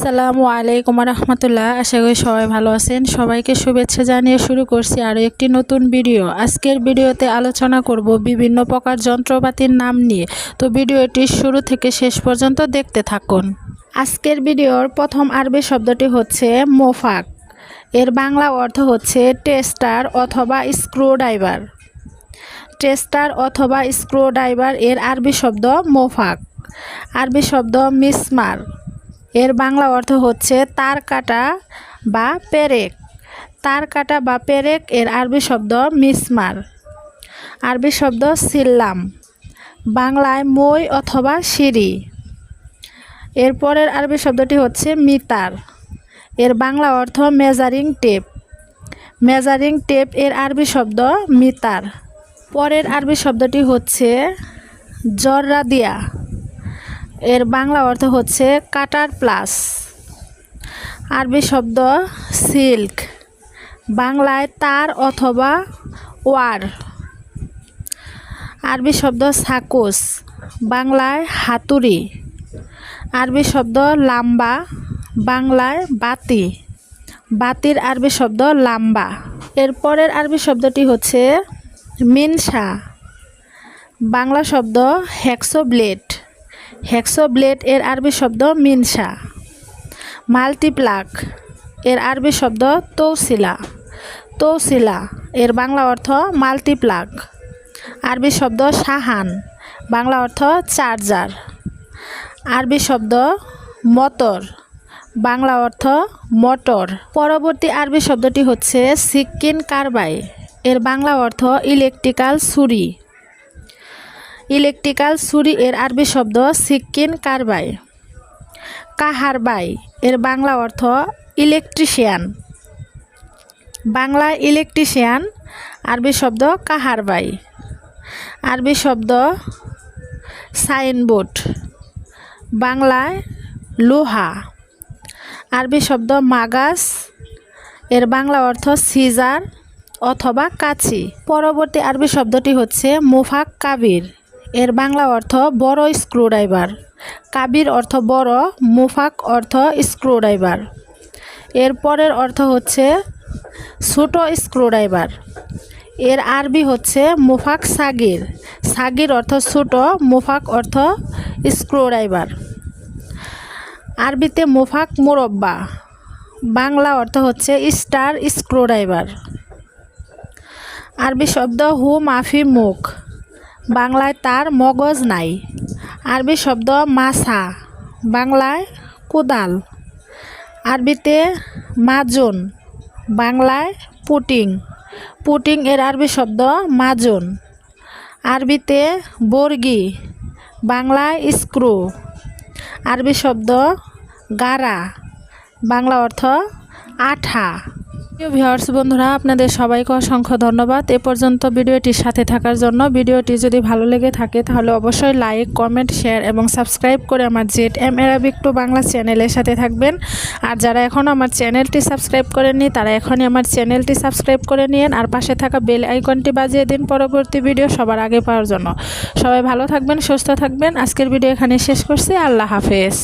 আসসালামু আলাইকুম রহমতুল্লাহ আশা করি সবাই ভালো আছেন। সবাইকে শুভেচ্ছা জানিয়ে শুরু করছি আরও একটি নতুন ভিডিও। আজকের ভিডিওতে আলোচনা করব বিভিন্ন প্রকার যন্ত্রপাতির নাম নিয়ে। তো ভিডিওটি শুরু থেকে শেষ পর্যন্ত দেখতে থাকুন। আজকের ভিডিওর প্রথম আরবি শব্দটি হচ্ছে মোফাক। এর বাংলা অর্থ হচ্ছে টেস্টার অথবা স্ক্রুড্রাইভার। টেস্টার অথবা স্ক্রুড্রাইভার এর আরবি শব্দ মোফাক। আরবি শব্দ মিসমার। এর বাংলা অর্থ হচ্ছে তার কাটা বা পেরেক। তার কাটা বা পেরেক এর আরবি শব্দ মিসমার। আরবি শব্দ সিল্লাম। বাংলায় মই অথবা সিঁড়ি। এরপরের আরবি শব্দটি হচ্ছে মিতার। এর বাংলা অর্থ মেজারিং টেপ। মেজারিং টেপ এর আরবি শব্দ মিতার। পরের আরবি শব্দটি হচ্ছে জররা দিয়া এর বাংলা অর্থ হচ্ছে কাটার প্লাস। আরবি শব্দ সিল্ক। বাংলায় তার অথবা ওয়ার। আরবি শব্দ সাকুস। বাংলায় হাতুড়ি। আরবি শব্দ লাম্বা। বাংলায় বাতি। বাতির আরবি শব্দ লাম্বা। এরপরের আরবি শব্দটি হচ্ছে মিনসা। বাংলা শব্দ হ্যাক্সো ব্লেড হ্যাক্সো ব্লেড এর আরবি শব্দ মিনসা। মাল্টিপ্লাক এর আরবি শব্দ তৌসিলা। তৌসিলা এর বাংলা অর্থ মাল্টিপ্লাক। আরবি শব্দ সাহান, বাংলা অর্থ চার্জার। আরবি শব্দ মটর, বাংলা অর্থ মোটর। পরবর্তী আরবি শব্দটি হচ্ছে সিক্কিন কারবাই, এর বাংলা অর্থ ইলেকট্রিক্যাল ছুরি। ইলেকট্রিক্যাল ছুরি এর আরবি শব্দ সিক্কিন কারবাই। কাহারবাই এর বাংলা অর্থ ইলেকট্রিশিয়ান। বাংলা ইলেকট্রিশিয়ান, আরবি শব্দ কাহারবাই। আরবি শব্দ সাইনবোর্ড। বাংলায় লোহা। আরবি শব্দ মাগাস এর বাংলা অর্থ সিজার অথবা কাছি পরবর্তী আরবি শব্দটি হচ্ছে মুফাক কাবির এর বাংলা অর্থ বড় স্ক্রুড্রাইভার। কাবির অর্থ বড়, মুফাক অর্থ স্ক্রুড্রাইভার। এর পরের অর্থ হচ্ছে ছোট স্ক্রুড্রাইভার। এর আরবি হচ্ছে মুফাক সাগির। সাগির অর্থ ছোট, মুফাক অর্থ স্ক্রুড্রাইভার। আরবিতে মুফাক মুরব্বা। বাংলা অর্থ হচ্ছে স্টার স্ক্রুড্রাইভার। আরবি শব্দ হু মাফি মুখ। বাংলায় তার মগজ নাই। আরবি শব্দ মাছা, বাংলায় কোদাল। আরবিতে মাজুন, বাংলায় পুটিং। পুটিং এর আরবি শব্দ মাজুন। আরবিতে বর্গি, বাংলায় স্ক্রু। আরবি শব্দ গারা বাংলা অর্থ আঠা। প্রিয় ভিউয়ার্স বন্ধুরা, আপনাদের সবাইকে অসংখ্য ধন্যবাদ। এ পর্যন্ত ভিডিওটির সাথে থাকার জন্য ভিডিওটি যদি ভালো লেগে থাকে, তাহলে অবশ্যই লাইক কমেন্ট শেয়ার এবং সাবস্ক্রাইব করে আমার Z M Arabic to Bangla চ্যানেলের সাথে থাকবেন। আর যারা এখনও আমার চ্যানেলটি সাবস্ক্রাইব করেননি, তারা এখনই আমার চ্যানেলটি সাবস্ক্রাইব করে নিন আর পাশে থাকা বেল আইকনটি বাজিয়ে দিন পরবর্তী ভিডিও সবার আগে পাওয়ার জন্য। সবাই ভালো থাকবেন, সুস্থ থাকবেন। আজকের ভিডিও এখানে শেষ করছি। আল্লাহ হাফেজ।